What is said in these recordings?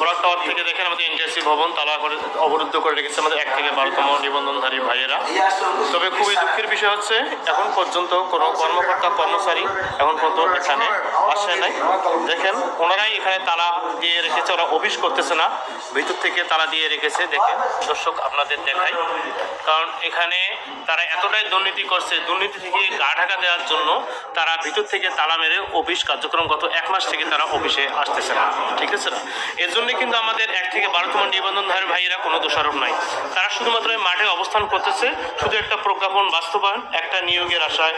Block tower থেকে দেখেন আমাদের এনটিএসসি ভবন, তালা করে অবরুদ্ধ করে রেখেছে আমাদের এক থেকে বারোতম নিবন্ধনধারী ভাইয়েরা। তবে খুবই দুঃখের বিষয় হচ্ছে, এখন পর্যন্ত কোনো কর্মকর্তা, কর্মচারী এখন পর্যন্ত এখানে আসে নাই। দেখেন, ওনারাই এখানে তালা দিয়ে রেখেছে, ওরা অফিস করতেছে না। ভিতর থেকে তালা দিয়ে রেখেছে, দেখেন, দর্শক আপনাদের দেখাই। কারণ এখানে তারা এতটাই দুর্নীতি করছে, দুর্নীতি থেকে গা ঢাকা দেওয়ার জন্য তারা ভিতর থেকে তালা মেরে অফিস কার্যক্রম গত এক মাস থেকে তারা অফিসে আসতেছে না। ঠিক আছে না? এর জন্য কিন্তু আমাদের এক থেকে বারোতম নিবন্ধনধারী ভাইয়েরা কোনো দোষারোপ নাই। তারা শুধুমাত্র মাঠে অবস্থান করতেছে, শুধু একটা প্রজ্ঞাপন বাস্তবায়ন, একটা নিয়োগের আশায়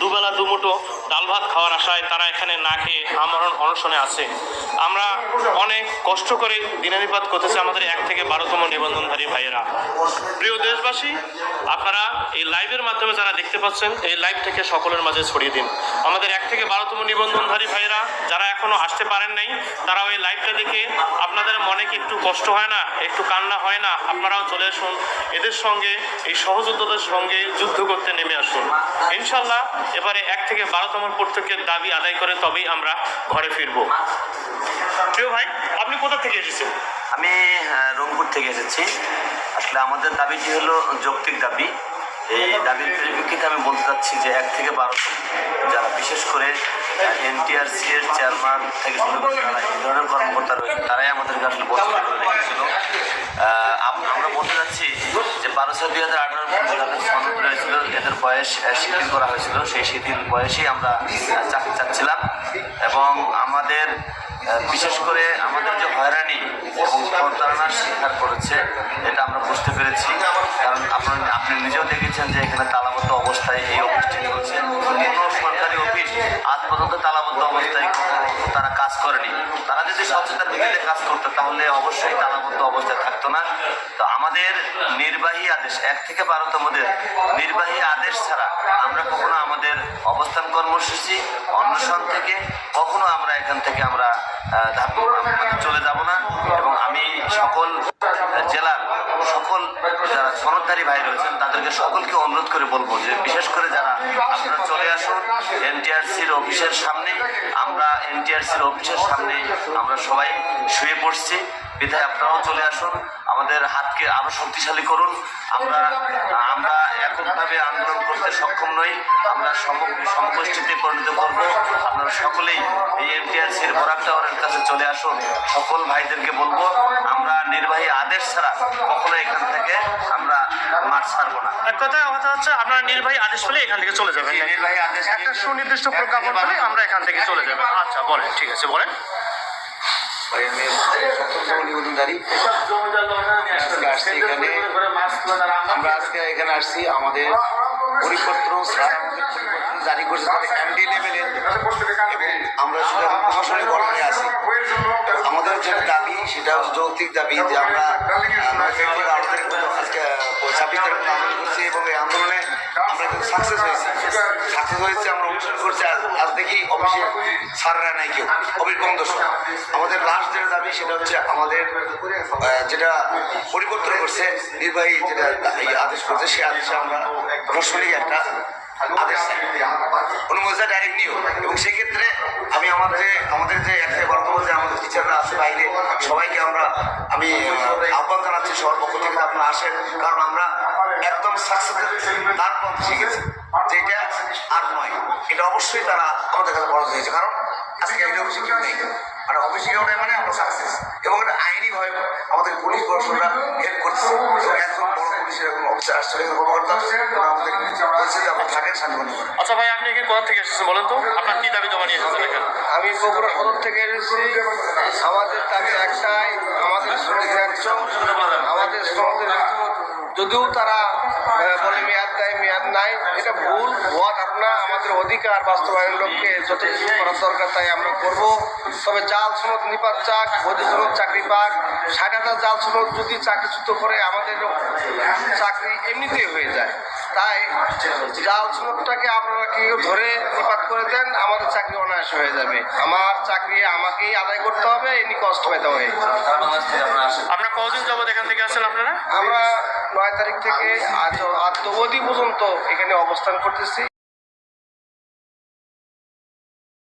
দুবেলা দুমুটো ডাল ভাত খাওয়ার আশায় তারা এখানে না খেয়ে আমরণ অনশনে আছে। আমরা অনেক কষ্ট করে দিনানিপাত করতেছে আমাদের এক থেকে বারোতম নিবন্ধনধারী ভাইয়েরা। প্রিয় দেশবাসী, আপনারা এই লাইভের মাধ্যমে যারা দেখতে পাচ্ছেন, এই লাইভ থেকে সকলের মাঝে ছড়িয়ে দিন। আমাদের এক থেকে বারোতম নিবন্ধনধারী ভাইয়েরা, যারা এখনও আসতে পারেন নাই তারা ওই লাইভটা দেখে আপনাদের মনে কি একটু কষ্ট হয় না, একটু কান্না হয় না? আপনারাও চলে আসুন, এদের সঙ্গে, এই সহযোদ্ধাদের সঙ্গে যুদ্ধ করতে নেমে আসুন। ইনশাল্লাহ এবারে এক থেকে বারোতম প্রত্যেকের দাবি আদায় করে তবেই আমরা ঘরে ফিরবো। প্রিয় ভাই আপনি কোথা থেকে এসেছেন? আমি রংপুর থেকে এসেছি। আসলে আমাদের দাবিটি হলো যৌক্তিক দাবি। এই দাবির পরিপ্রেক্ষিতে আমি বলতে চাচ্ছি যে এক থেকে বারো যারা বিশেষ করে এনটিআরসি এর চেয়ারম্যান থেকে শুরু করে যারা এই ধরনের কর্মকর্তা রয়েছে তারাই আমাদেরকে আসলে আহ, আমরা বলতে চাচ্ছি যে বারোশো দুই হাজার বয়স শিথিল করা হয়েছিল। সেই শিথিল বয়সেই আমরা চাকরি চাচ্ছিলাম এবং আমাদের বিশেষ করে আমাদের প্রতারণার শিকার করেছে, এটা আমরা বুঝতে পেরেছি। কারণ আপনার, আপনি নিজেও দেখেছেন যে এখানে তালাবদ্ধ অবস্থায় এই অফিসটি চলছে। কোনো সরকারি অফিস আজ পর্যন্ত তালাবদ্ধ অবস্থায় তারা কাজ করেনি। তারা যদি স্বচ্ছতার ভিত্তিতে কাজ করতো, তাহলে অবশ্যই তালাবদ্ধ অবস্থায় থাকতো না। তো আমাদের নির্বাহী আদেশ, এক থেকে বারোতমদের নির্বাহী আদেশ ছাড়া আমরা কখনো আমাদের অবস্থান কর্মসূচি অন্বেষণ থেকে কখনো আমরা এখান থেকে আমরা ধাপ চলে যাব না। এবং আমি সকল জেলার সকল যারা সনদধারী ভাই রয়েছেন, তাদেরকে সকলকে অনুরোধ করে বলব যে, বিশেষ করে যারা আপনারা চলে আসুন এনটিআরসির অফিসের সামনে, আমরা এনটিআরসির অফিসের সামনে আমরা সবাই শুয়ে পড়ছি। বিধায় আপনারাও চলে আসুন, আমাদের হাতকে আরও শক্তিশালী করুন। আমরা আমরা এককভাবে আন্দোলন করতে সক্ষম নই, আমরা সম- সমগোষ্ঠীতে পরিণত করব। আপনারা সকলেই এই এনটিআরসির বরাক টাওয়ারের কাছে চলে আসুন। সকল ভাইদেরকে বলব, আমরা আদেশ ছাড়া কখনো এখান থেকে আমরা মাঠ ছাড়বো না। এক কথায় কথা হচ্ছে আপনারা নির্বাহী আদেশ পেলে এখান থেকে চলে যাবেন। নির্বাহী আদেশ একটা সুনির্দিষ্ট প্রজ্ঞাপন পেলে আমরা এখান থেকে চলে যাব আচ্ছা বলেন ঠিক আছে বলেন। আমরা আজকে এখানে আসছি আমাদের পরিপত্র জারি করছে তাদের এমডি লেভেলের আমরা প্রশাসনিক আছি। সেটা যৌক্তিক দাবি যে আমরা ছাব্বিশ তারিখ আন্দোলন করছি এবং আন্দোলনে আমরা কিন্তু সাকসেস হয়েছি। আজ দেখি অফিসে সাররা নাই কেউ অবিকম দর্শক আমাদের লাস্ট যেটা দাবি, সেটা হচ্ছে আমাদের যেটা পরিবর্তন করছে, নির্বাহী যেটা আদেশ করছে সেই আদেশে আমরা প্রশাসনিক একটা আদেশ চাই। অনুমোদন ডাইরেক্ট নিও। এবং সেক্ষেত্রে আমি আমাদের যে আমাদের যে একটা বর্তমান যে আমাদের টিচাররা আছে বাইরে সবাইকে আমরা আমি আহ্বান জানাচ্ছি সবার পক্ষ থেকে আপনারা আসেন। কারণ আমরা একদম সাকসেসের তারপর শিখেছি যেটা আর নয়। এটা অবশ্যই তারা আমাদের কাছে বড় হয়েছে। কারণ আজকে নেই। মানে অফিসে নেই মানে আমরা সাকসেস এবং এটা আইনিভাবে আমাদের পুলিশ প্রশাসনরা হেল্প করছে। একজন বড় অফিসার কর্মকর্তা বলছে আচ্ছা ভাই আপনি এখানে কোথা থেকে এসেছেন বলেন তো? আপনার কি দাবি জমা নিয়ে এসেছেন এখানে? আমি বগুড়া সদর থেকে এসেছি। আমাদের দাবি একটাই আমাদের শ্রমিক রাজ্য আমাদের শ্রমিকদের যদিও তারা বলে মেয়াদ দেয় মেয়াদ নাই এটা ভুল ভুয়া ধারণা আমাদের অধিকার বাস্তবায়ন লক্ষ্যে কিছু করার দরকার তাই আমরা করব। তবে জাল সনদ নিপাত চাক বৈধ সনদ চাকরি পাক ষাট হাজার জাল সনদ যদি চাকরিচ্যুত করে আমাদের চাকরি এমনিতেই হয়ে যায়। তাই জাল সনদটাকে আপনারা কেউ ধরে নিপাত করে দেন আমাদের চাকরি অনায়াস হয়ে যাবে। আমার চাকরি আমাকেই আদায় করতে হবে এমনি কষ্ট পেতে হবে। আপনারা কতদিন যাব এখান থেকে আসেন আপনারা? আমরা তারিখ থেকে আজ আজ পর্যন্ত এখানে অবস্থান করতেছি।